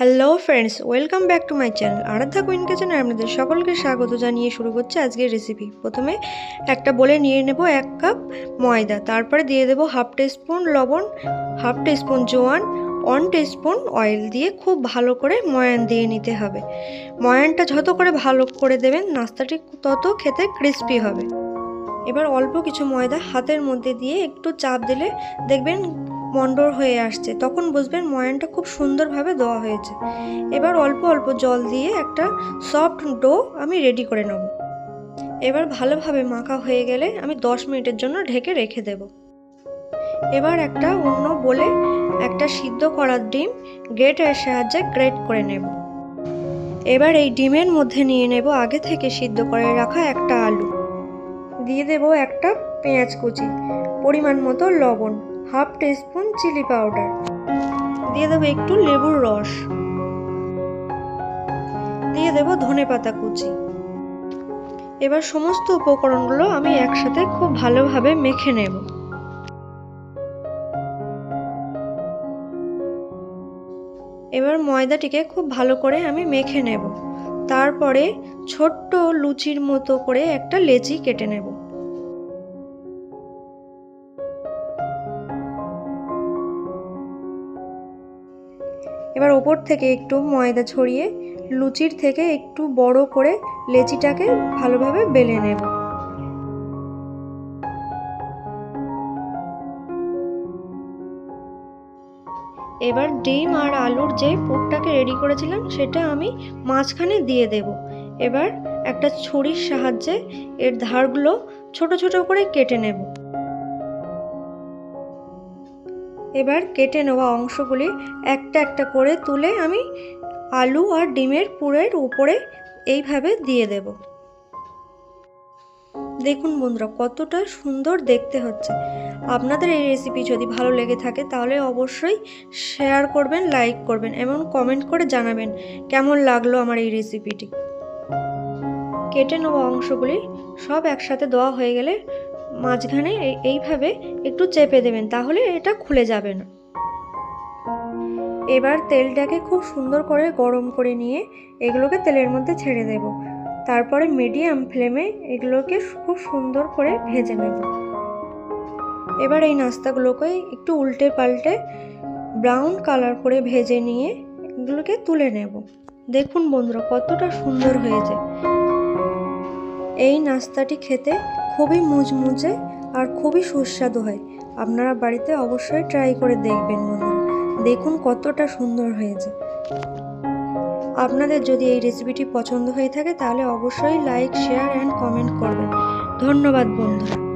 Hello friends welcome back to my channel Aradhya queen কিচেনে আপনাদের সকলকে স্বাগত জানিয়ে শুরু করছে আজকের রেসিপি প্রথমে একটা বলে নিয়ে নেব এক কাপ ময়দা। তারপরে দিয়ে দেবো হাফ টিস্পুন লবণ হাফ টিস্পুন জোয়ান ওয়ান টিস্পুন অয়েল দিয়ে খুব ভালো করে ময়ান দিয়ে নিতে হবে। ময়ানটা যত করে ভালো করে দেবেন, নাস্তাটি তত খেতে ক্রিস্পি হবে। এবার অল্প কিছু ময়দা হাতের মধ্যে দিয়ে একটু চাপ দিলে দেখবেন মন্ডর হয়ে আসছে। তখন বুঝবেন ময়ানটা খুব সুন্দরভাবে দেওয়া হয়েছে। এবার অল্প অল্প জল দিয়ে একটা সফট ডো আমি রেডি করে নেব। এবার ভালোভাবে মাখা হয়ে গেলে আমি 10 মিনিটের জন্য ঢেকে রেখে দেব। এবার একটা অন্য বলে একটা সিদ্ধ করার ডিম গ্রেটের সাহায্যে গ্রেট করে নেব। এবার এই ডিমের মধ্যে নিয়ে নেব আগে থেকে সিদ্ধ করে রাখা একটা আলু। দিয়ে দেব একটা পেঁয়াজ কুচি, পরিমাণ মতো লবণ। Half teaspoon chili powder. দিয়ে দেবো একটু লেবুর রস। দিয়ে দেবো ধনে পাতা কুচি। এবার সমস্ত উপকরণগুলো আমি একসাথে খুব ভালোভাবে মেখে নেব। এবার ময়দাটিকে খুব ভালো করে আমি মেখে নেব। তারপরে ছোট্ট লুচির মতো করে একটা লেচি কেটে নেব। এবার ওপর থেকে একটু ময়দা ছড়িয়ে লুচির থেকে একটু বড় করে লেচিটাকে ভালোভাবে বেলে নেব। এবার ডিম আর আলুর যে পুরটাকে রেডি করেছিলাম, সেটা আমি মাঝখানে দিয়ে দেব। এবার একটা ছুরির সাহায্যে এর ধারগুলো ছোট ছোট করে কেটে নেব। এবার কেটে নেওয়া অংশগুলি একটা একটা করে তুলে আমি আলু আর ডিমের পুরের উপরে এইভাবে দিয়ে দেব। দেখুন বন্ধুরা, কতটা সুন্দর দেখতে হচ্ছে। আপনাদের এই রেসিপি যদি ভালো লেগে থাকে, তাহলে অবশ্যই শেয়ার করবেন লাইক করবেন এবং কমেন্ট করে জানাবেন কেমন লাগল আমার এই রেসিপিটি কেটে নেওয়া অংশগুলি সব একসাথে দেওয়া হয়ে গেলে মাঝখানে এইভাবে একটু চেপে দেবেন, তাহলে এটা খুলে যাবে না। এবার তেলটাকে খুব সুন্দর করে গরম করে নিয়ে এগুলোকে তেলের মধ্যে ছেড়ে দেব। তারপরে মিডিয়াম ফ্লেমে এগুলোকে খুব সুন্দর করে ভেজে নেব। এবার এই নাস্তাগুলোকে একটু উল্টে পাল্টে ব্রাউন কালার করে ভেজে নিয়ে এগুলোকে তুলে নেব। দেখুন বন্ধুরা, কতটা সুন্দর হয়েছে। এই নাস্তাটি খেতে খুবই মুচমুচে আর খুবই সুস্বাদু হয়। আপনারা বাড়িতে অবশ্যই ট্রাই করে দেখবেন বন্ধুরা দেখুন কতটা সুন্দর হয়েছে। আপনাদের যদি এই রেসিপিটি পছন্দ হয়ে থাকে তাহলে অবশ্যই লাইক শেয়ার অ্যান্ড কমেন্ট করবেন। ধন্যবাদ বন্ধুরা